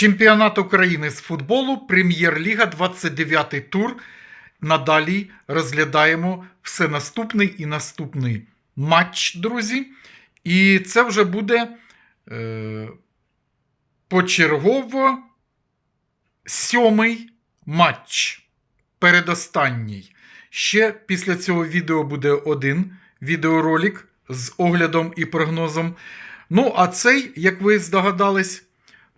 Чемпіонат України з футболу, Прем'єр-ліга, 29-й тур. Надалі розглядаємо все наступний і наступний матч, друзі. І це вже буде е, почергово сьомий матч. Передостанній. Ще після цього відео буде один відеоролик з оглядом і прогнозом. Ну, а цей, як ви здогадались,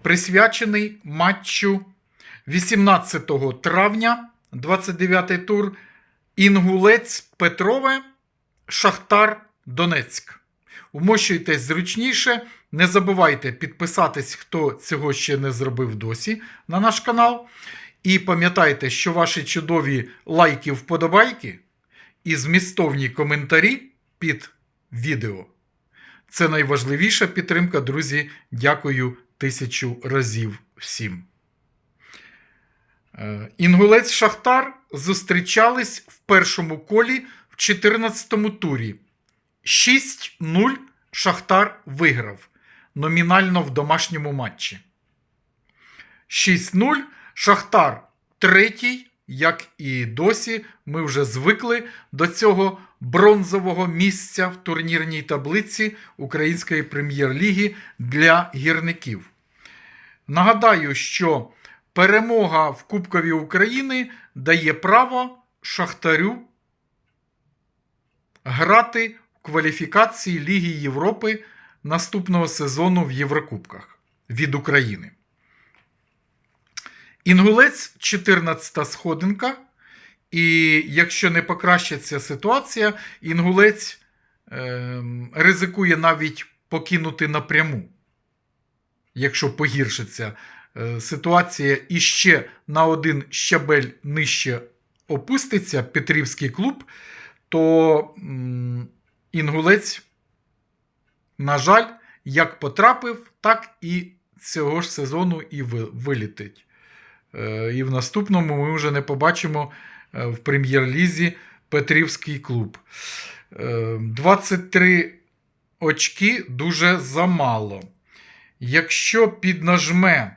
присвячений матчу 18 травня, 29-й тур, Інгулець Петрове, Шахтар Донецьк. Вмощуйтесь зручніше. Не забувайте підписатись, хто цього ще не зробив досі на наш канал. І пам'ятайте, що ваші чудові лайки, вподобайки і змістовні коментарі під відео. Це найважливіша підтримка, друзі. Дякую тисячу разів всім. Е, Інгулець Шахтар зустрічались в першому колі в 14-му турі. 6-0 Шахтар виграв номінально в домашньому матчі. 6-0 Шахтар третій, як і досі, ми вже звикли до цього бронзового місця в турнірній таблиці Української прем'єр-ліги для гірників. Нагадаю, що перемога в Кубкові України дає право Шахтарю грати в кваліфікації Ліги Європи наступного сезону в Єврокубках від України. Інгулець 14 сходинка. І якщо не покращиться ситуація, інгулець е, ризикує навіть покинути напряму. Якщо погіршиться е, ситуація і ще на один щабель нижче опуститься Петрівський клуб, то інгулець, на жаль, як потрапив, так і цього ж сезону і вилітить. Е, І в наступному ми вже не побачимо е, в прем'єр-лізі Петрівський клуб. Е, 23 очки дуже замало. Якщо піднажме,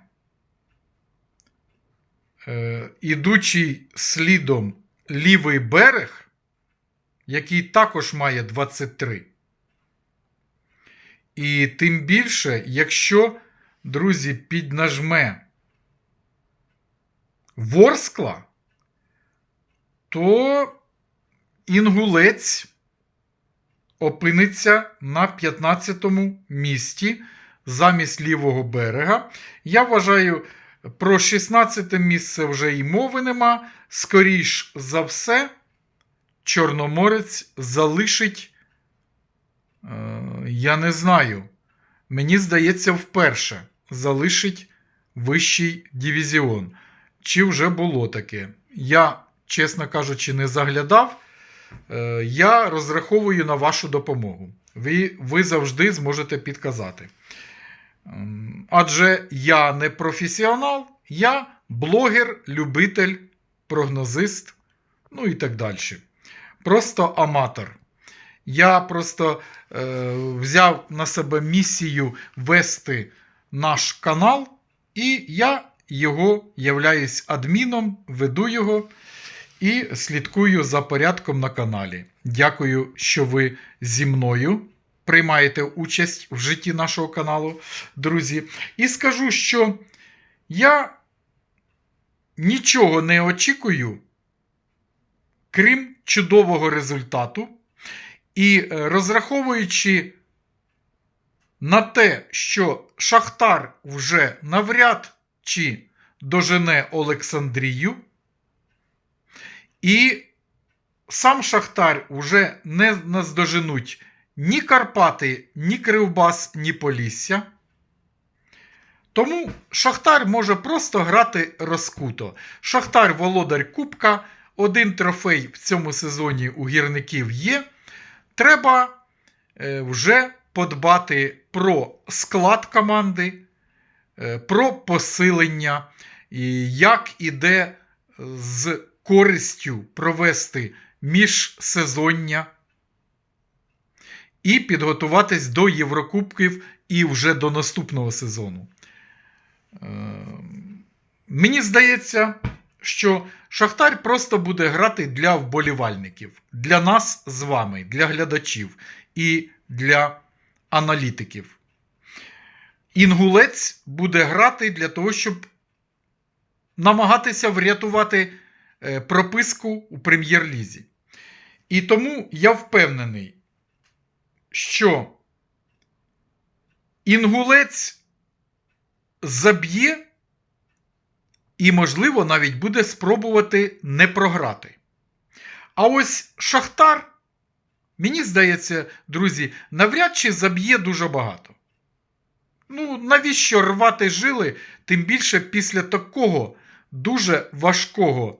е, ідучий слідом лівий берег, який також має 23. І тим більше, якщо, друзі, піднажме Ворскла, то інгулець опиниться на 15-му місці замість лівого берега. Я вважаю, про 16 місце вже й мови нема. Скоріш за все, Чорноморець залишить, е, я не знаю, мені здається, вперше залишить вищий дивізіон. Чи вже було таке? Я, чесно кажучи, не заглядав. Е, Я розраховую на вашу допомогу. Ви, ви завжди зможете підказати. Адже я не професіонал, я блогер, любитель, прогнозист, ну і так далі. Просто аматор. Я просто е, взяв на себе місію вести наш канал, і я його являюсь адміном, веду його і слідкую за порядком на каналі. Дякую, що ви зі мною приймаєте участь в житті нашого каналу, друзі. І скажу, що я нічого не очікую, крім чудового результату. І е, розраховуючи на те, що Шахтар вже навряд чи дожене Олександрію, і сам Шахтар вже не наздоженуть ні Карпати, ні Кривбас, ні Полісся. Тому Шахтар може просто грати розкуто. Шахтар володар Кубка, один трофей в цьому сезоні у гірників є. Треба е, вже подбати про склад команди, е, про посилення, як іде з користю провести міжсезоння і підготуватись до Єврокубків і вже до наступного сезону. Е, Мені здається, що Шахтар просто буде грати для вболівальників, для нас з вами, для глядачів і для аналітиків. Інгулець буде грати для того, щоб намагатися врятувати е, прописку у прем'єр-лізі. І тому я впевнений, що інгулець заб'є і, можливо, навіть буде спробувати не програти. А ось Шахтар, мені здається, друзі, навряд чи заб'є дуже багато. Ну, навіщо рвати жили, тим більше після такого дуже важкого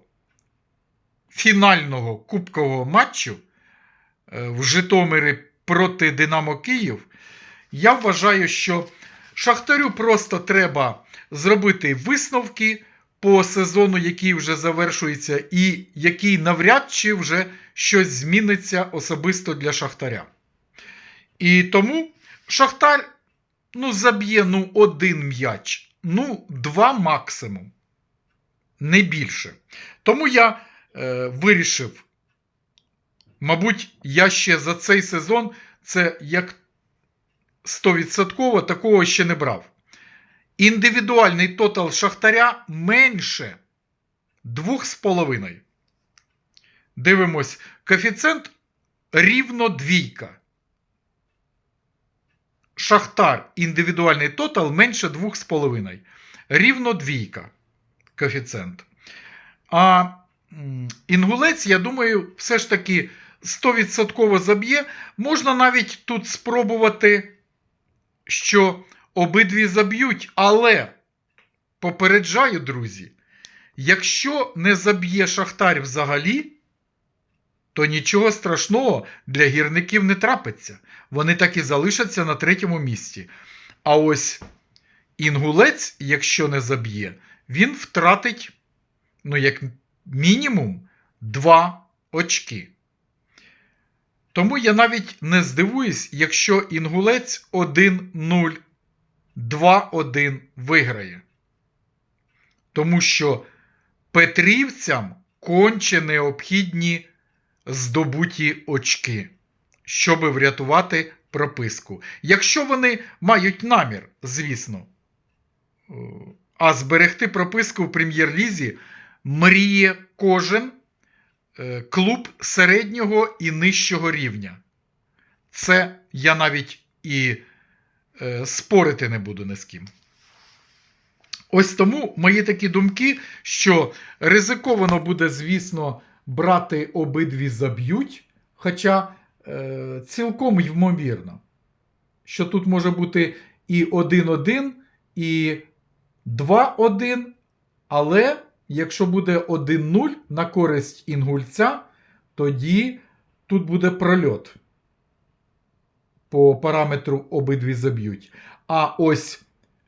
фінального кубкового матчу е, в Житомирі проти Динамо Київ, я вважаю, що Шахтарю просто треба зробити висновки по сезону, який вже завершується, і який навряд чи вже щось зміниться особисто для Шахтаря. І тому Шахтар ну, заб'є ну, один м'яч, ну, два максимум, не більше. Тому я е, вирішив, мабуть, я ще за цей сезон це як 100% такого ще не брав. Індивідуальний тотал Шахтаря менше 2,5. Дивимось, коефіцієнт рівно двійка. Шахтар індивідуальний тотал менше 2,5. Рівно двійка коефіцієнт. А інгулець, я думаю, все ж таки 100% заб'є. Можна навіть тут спробувати, що обидві заб'ють, але попереджаю, друзі, якщо не заб'є Шахтар взагалі, то нічого страшного для гірників не трапиться. Вони так і залишаться на третьому місці. А ось інгулець, якщо не заб'є, він втратить, ну, як мінімум, 2 очки. Тому я навіть не здивуюсь, якщо інгулець 1-0, 2-1 виграє. Тому що петрівцям конче необхідні здобуті очки, щоб врятувати прописку. Якщо вони мають намір, звісно. Е, А зберегти прописку в прем'єр-лізі мріє кожен клуб середнього і нижчого рівня. Це я навіть і е, спорити не буду ні з ким. Ось тому мої такі думки, що ризиковано буде, звісно, брати обидві заб'ють, хоча е, цілком ймовірно, що тут може бути і 1-1, і 2-1, але якщо буде 1-0 на користь інгульця, тоді тут буде прольот. По параметру обидві заб'ють. А ось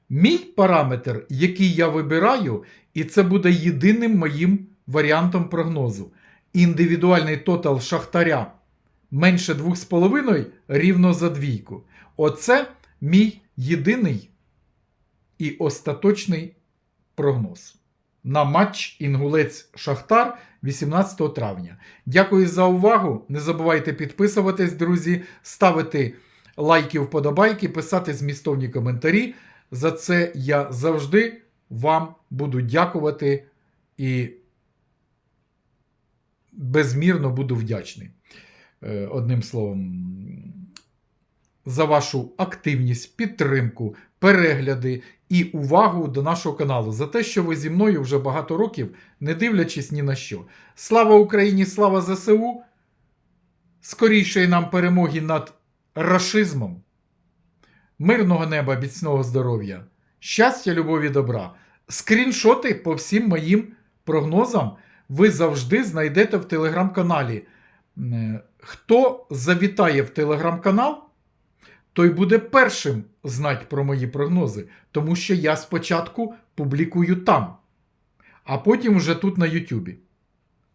мій параметр, який я вибираю, і це буде єдиним моїм варіантом прогнозу. Індивідуальний тотал Шахтаря менше 2,5 рівно за двійку. Оце мій єдиний і остаточний прогноз на матч Інгулець Шахтар 18 травня. Дякую за увагу. Не забувайте підписуватись, друзі, ставити лайки, вподобайки, писати змістовні коментарі. За це я завжди вам буду дякувати і безмірно буду вдячний. Е, Одним словом, за вашу активність, підтримку, перегляди і увагу до нашого каналу, за те, що ви зі мною вже багато років, не дивлячись ні на що. Слава Україні, слава ЗСУ! Скорішої нам перемоги над рашизмом, мирного неба, міцного здоров'я, щастя, любові, добра. Скріншоти по всім моїм прогнозам ви завжди знайдете в телеграм-каналі. Е, Хто завітає в телеграм-канал, той буде першим знати про мої прогнози, тому що я спочатку публікую там, а потім вже тут на Ютубі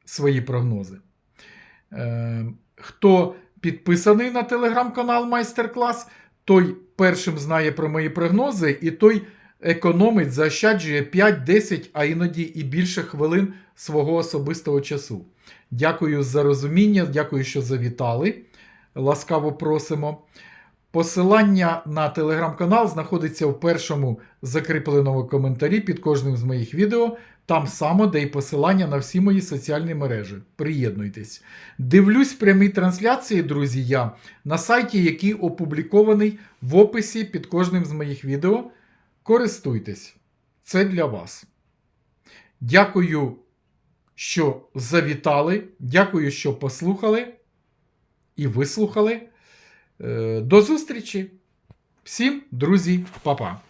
свої прогнози. Е, Хто підписаний на телеграм-канал Майстер-клас, той першим знає про мої прогнози, і той економить, заощаджує 5, 10, а іноді і більше хвилин свого особистого часу. Дякую за розуміння, дякую, що завітали. Ласкаво просимо. Посилання на телеграм-канал знаходиться в першому закріпленому коментарі під кожним з моїх відео, там само, де і посилання на всі мої соціальні мережі. Приєднуйтесь. Дивлюсь прямі трансляції, друзі, я на сайті, який опублікований в описі під кожним з моїх відео. Користуйтесь. Це для вас. Дякую, що завітали. Дякую, що послухали і вислухали. Е, До зустрічі! Всім, друзі, па-па!